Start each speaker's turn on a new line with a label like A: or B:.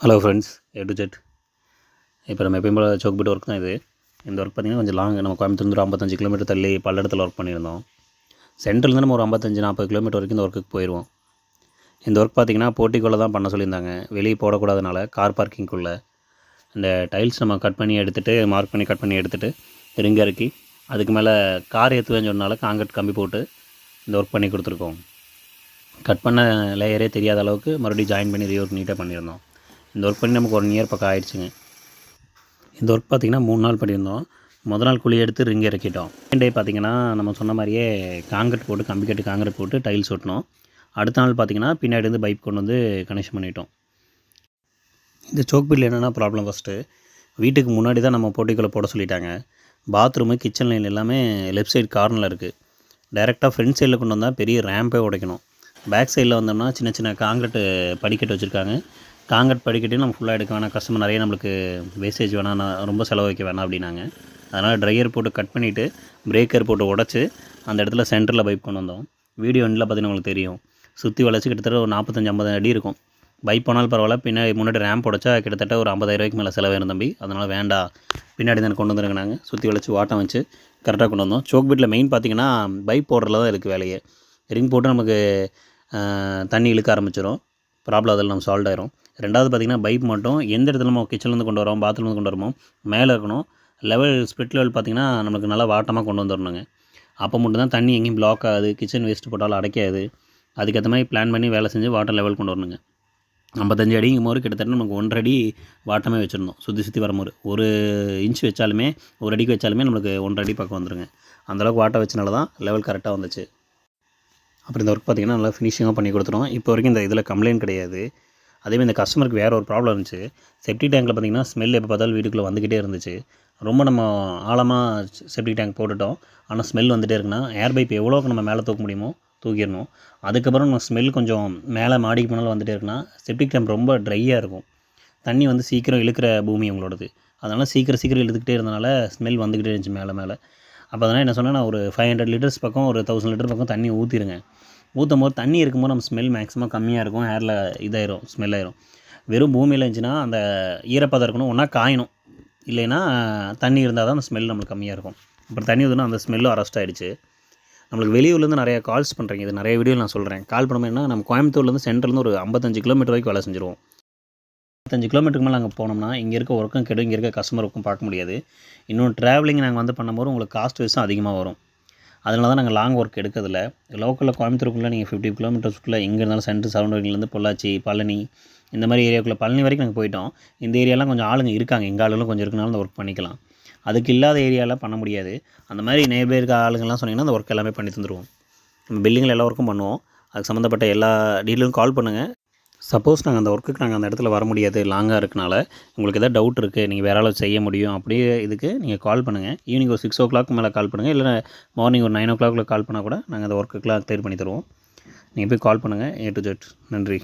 A: Hello friends A to Z இப்போ நம்ம எப்பயும் போல் சோக்பீட் ஒர்க் தான் இது. இந்த ஒர்க் பார்த்திங்கன்னா கொஞ்சம் லாங் நம்ம கோயம்புத்தூர் ஐம்பத்தஞ்சு கிலோமீட்டர் தள்ளி பல்லடத்தில் ஒர்க் பண்ணியிருந்தோம். சென்ட்ரல்லேருந்து நம்ம ஒரு ஐம்பத்தஞ்சு நாற்பது கிலோமீட்டர் வரைக்கும் இந்த ஒர்க்குக்கு போயிடுவோம் இந்த ஒர்க் பார்த்திங்கன்னா போட்டிக்குள்ளே தான் பண்ண சொல்லியிருந்தாங்க. வெளியே போடக்கூடாதனால கார் பார்க்கிங்குள்ளே இந்த டைல்ஸ் நம்ம கட் பண்ணி எடுத்துகிட்டு மார்க் பண்ணி கட் பண்ணி எடுத்துகிட்டு ரிங் இறக்கி அதுக்கு மேலே கார் ஏற்றுவேன்னு சொன்னால காங்கிரட் கம்பி போட்டு இந்த ஒர்க் பண்ணி கொடுத்துருக்கோம். கட் பண்ண லேயரே தெரியாத அளவுக்கு மறுபடியும் ஜாயின் பண்ணி ரீஒர்க் நீட்டாக பண்ணியிருந்தோம். இந்த ஒர்க் பண்ணி நமக்கு ஒன் இயர் பக்கம் ஆயிடுச்சுங்க. இந்த ஒர்க் பார்த்திங்கன்னா மூணு நாள் பண்ணியிருந்தோம். முதல் நாள் குழி எடுத்து ரிங் இறக்கிட்டோம். செகண்ட் டே பார்த்திங்கன்னா நம்ம சொன்ன மாதிரியே காங்கிரட் போட்டு கம்பி கட்டு காங்கிரட் போட்டு டைல்ஸ் ஒட்டினோம். அடுத்த நாள் பார்த்திங்கன்னா பின்னாடி இருந்து பைப் கொண்டு வந்து கனெக்ஷன் பண்ணிட்டோம். இந்த சோக் பில் என்னென்னா ப்ராப்ளம் ஃபஸ்ட்டு வீட்டுக்கு முன்னாடி தான் நம்ம போட்டிக்குள்ளே போட சொல்லிட்டாங்க. பாத்ரூமு கிச்சன் லைன் எல்லாமே லெஃப்ட் சைடு கார்னரில் இருக்குது டைரெக்டாக ஃப்ரண்ட் சைடில் கொண்டு வந்தால் பெரிய ரேம்பே உடைக்கணும். பேக் சைடில் வந்தோம்னா சின்ன சின்ன காங்கிரட்டு படிக்கட்டு வச்சுருக்காங்க. காங்கட் படிக்கட்டையும் நம்ம ஃபுல்லாக எடுக்க வேணாம். கஸ்டமர் நிறைய நம்மளுக்கு வேஸ்டேஜ் வேணாம் நான் ரொம்ப செலவு வைக்க வேணாம் அப்படின்னாங்க. அதனால் ட்ரையர் போட்டு கட் பண்ணிவிட்டு பிரேக்கர் போட்டு உடச்சி அந்த இடத்துல சென்டரில் பைப் கொண்டு வந்தோம். வீடியோ எண்டில் பார்த்தீங்கன்னா உங்களுக்கு தெரியும். சுற்றி வளைச்சி கிட்டத்தட்ட ஒரு நாற்பத்தஞ்சு ஐம்பது அடி இருக்கும். பைப் போனாலும் பரவாயில்ல. பின்னாடி முன்னாடி ரேம்ப் உடச்சா கிட்டத்தட்ட ஒரு ஐம்பதாயிரம் ரூபாய்க்கு மேலே செலவாயிரும் தம்பி. அதனால் வேண்டாம். பின்னாடி தான் கொண்டு வந்துருங்க நாங்கள் சுற்றி வளைச்சி வாட்டம் வச்சு கரெக்டாக கொண்டு வந்தோம். சோக் பீட்டில் மெயின் பார்த்திங்கன்னா பைப் போடுறதுல தான் இருக்குது வேலையே. ரிங் போட்டு நமக்கு தண்ணி இழுக்க ஆரம்பிச்சிடும் ப்ராப்ளம் அதில் நம்ம சால்வ் ஆயிரும். ரெண்டாவது பார்த்திங்கன்னா பைப் மட்டும் எந்த இடத்துல நம்ம கிச்சன்லேருந்து கொண்டு வரோம் பாத்ரூம்லேருந்து கொண்டு வரோமோ மேலே இருக்கணும். லெவல் ஸ்பிட் லெவல் பார்த்திங்கன்னா நமக்கு நல்லா வாட்டமாக கொண்டு வந்துடணுங்க அப்போ மட்டும்தான் தண்ணி எங்கேயும் பிளாக் ஆகுது கிச்சன் வேஸ்ட் போட்டாலும் அடைக்காது. அதுக்கேற்ற மாதிரி பிளான் பண்ணி வேலை செஞ்சு வாட்டர் லெவல் கொண்டு வரணுங்க. ஐம்பத்தஞ்சு அடிங்கும் போது கிட்டத்தட்ட நமக்கு ஒன்றரை அடி வாட்டமே வச்சுருந்தோம் சுற்றி சுற்றி வரும்போது ஒரு இன்ச் வச்சாலுமே ஒரு அடிக்கு வச்சாலுமே நம்மளுக்கு ஒன்றரை அடி பக்கம் வந்துருங்க. அந்தளவுக்கு வாட்டை வச்சனால தான் லெவல் கரெக்டாக வந்துச்சு. அப்புறம் இந்த ஒர்க் பார்த்திங்கன்னா நல்லா ஃபினிஷிங்காக பண்ணி கொடுத்துரும் இப்போ வரைக்கும் இந்த இதில் கம்ப்ளைண்ட் கிடையாது. அதேமாதிரி இந்த கஸ்டமருக்கு வேறு ஒரு ப்ராப்ளம் இருந்துச்சு. செப்டிக் டேங்கில் பார்த்திங்கன்னா ஸ்மெல் எப்போ பார்த்தாலும் வீட்டுக்குள்ளே வந்துக்கிட்டே இருந்துச்சு. ரொம்ப நம்ம ஆழமாக செப்டிக் டேங்க் போட்டுட்டோம். ஆனால் ஸ்மெல் வந்துகிட்டே இருக்குன்னா ஏர் பைப் எவ்வளோக்கு நம்ம மேலே தூக்க முடியுமோ தூக்கிடணும். அதுக்கப்புறம் நம்ம ஸ்மெல் கொஞ்சம் மேலே மாடிக்கு போனாலும் வந்துகிட்டே இருக்குன்னா செப்டிக் டேங்க் ரொம்ப ட்ரையாக இருக்கும். தண்ணி வந்து சீக்கிரம் இழுக்கிற பூமி உங்களோடது. அதனால் சீக்கிரம் சீக்கிரம் இழுத்துக்கிட்டே இருந்தனால ஸ்மெல் வந்துக்கிட்டே இருந்துச்சு மேலே மேலே. அப்போ அதனால் என்ன சொன்னால் நான் ஒரு ஃபைவ் ஹண்ட்ரட் லிட்டர்ஸ் பக்கம் ஒரு தௌசண்ட் லிட்டர் பக்கம் தண்ணி ஊற்றிடுங்க ஊற்றும் போது தண்ணி இருக்கும்போது நம்ம ஸ்மெல் மேக்ஸிமம் கம்மியாக இருக்கும். ஹேரில் இதாயிரும் ஸ்மெல் ஆயிரும். வெறும் பூமியில் இருந்துச்சுன்னா அந்த ஈரப்பதம் இருக்கணும். ஒன்றா காயணும். இல்லைன்னா தண்ணி இருந்தால் தான் அந்த ஸ்மெல் நம்மளுக்கு கம்மியாக இருக்கும். அப்புறம் தண்ணி ஊற்றினா அந்த ஸ்மெல்லும் அரெஸ்ட் ஆகிடுச்சு நம்மளுக்கு வெளியூர்லேருந்து நிறைய கால்ஸ் பண்ணுறீங்க இது நிறைய வீடியோ நான் சொல்கிறேன் கால் பண்ணோம்னா நம்ம கோயம்புத்தூர்லேருந்து சென்ட்ரலேருந்து ஒரு ஐம்பத்தஞ்சு கிலோமீட்டர் வரைக்கும் வேலை செஞ்சுருவோம். ஐம்பத்தஞ்சு கிலோமீட்டருக்கு மேலே அங்கே போனோம்னா இங்கே இருக்க ஒர்க்கும் கெடும் இங்கே இருக்க கஸ்டமர் ஒர்க்கும் பார்க்க முடியாது. இன்னும் ட்ராவலிங் நாங்கள் வந்து பண்ணும்போது உங்களுக்கு காஸ்ட் வைஸும் அதிகமாக வரும். அதனால தான் நாங்கள் லாங் ஒர்க் எடுக்கிறதில்ல. லோக்கலில் கோயம்புத்தூருக்குள்ளே நீங்கள் ஃபிஃப்டி கிலோமீட்டர்ஸ்க்குள்ளே எங்கே இருந்தாலும் சென்ட்ரு சரௌண்டிங்லேருந்து பொள்ளாச்சி பழனி இந்த மாதிரி ஏரியாக்குள்ளே பழனி வரைக்கும் நாங்கள் போயிட்டோம். இந்த ஏரியாலாம் கொஞ்சம் ஆளுங்க இருக்காங்க. எங்கள் ஆளுங்களும் கொஞ்சம் இருக்கனால அந்த ஒர்க் பண்ணிக்கலாம். அதுக்கு இல்லாத ஏரியாவில் பண்ண முடியாது. அந்த மாதிரி நேர்பே இருக்க ஆளுங்கள்லாம் சொன்னீங்கன்னா அந்த ஒர்க் எல்லாமே பண்ணி தந்துடுவோம் நம்ம பில்டிங்கில் எல்லா ஒர்க்கும் பண்ணுவோம். அதுக்கு சம்மந்தப்பட்ட எல்லா டீலும் கால் பண்ணுங்கள் சப்போஸ் நாங்கள் அந்த ஒர்க்குக்கு நாங்கள் அந்த இடத்துல வர முடியாது லாங்காக இருக்கனால உங்களுக்கு எதாவது டவுட் இருக்குது நீங்கள் வேறால செய்ய முடியும் அப்படியே இதுக்கு நீங்கள் கால் பண்ணுங்கள் ஈவினிங் ஒரு சிக்ஸ் ஓ கிளாக் மேலே கால் பண்ணுங்கள் இல்லை மார்னிங் ஒரு நைன் ஓ கிளாக்கில் கால் பண்ணால் கூட நாங்கள் அந்த ஒர்க்குக்கெலாம் க்ளியர் பண்ணி தருவோம். நீங்கள் போய் கால் பண்ணுங்கள் ஏ டு ஜெட் நன்றி.